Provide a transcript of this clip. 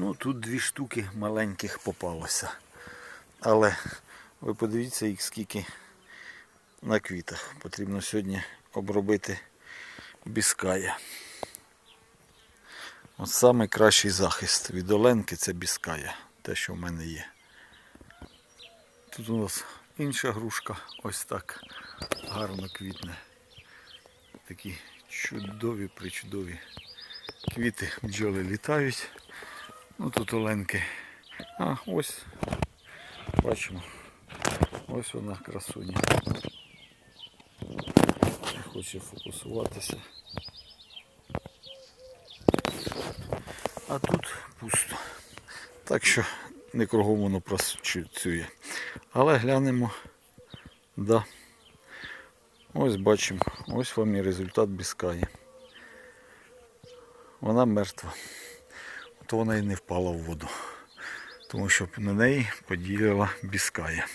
Ну, тут дві штуки маленьких попалося. Але ви подивіться, їх скільки на квітах. Потрібно сьогодні обробити біская. От найкращий захист від оленки це біская, те, що в мене є. Тут у нас інша грушка, ось так гарно квітне. Такі чудові, причудові квіти бджоли літають. Ну тут оленки. А, ось бачимо. Ось вона красуня. Не хоче фокусуватися. А тут пусто. Так що не кругом воно працює. Але глянемо. Да. Ось бачимо. Ось вам і результат біскає. Вона мертва. То вона і не впала в воду. Тому що на неї поділила біскає.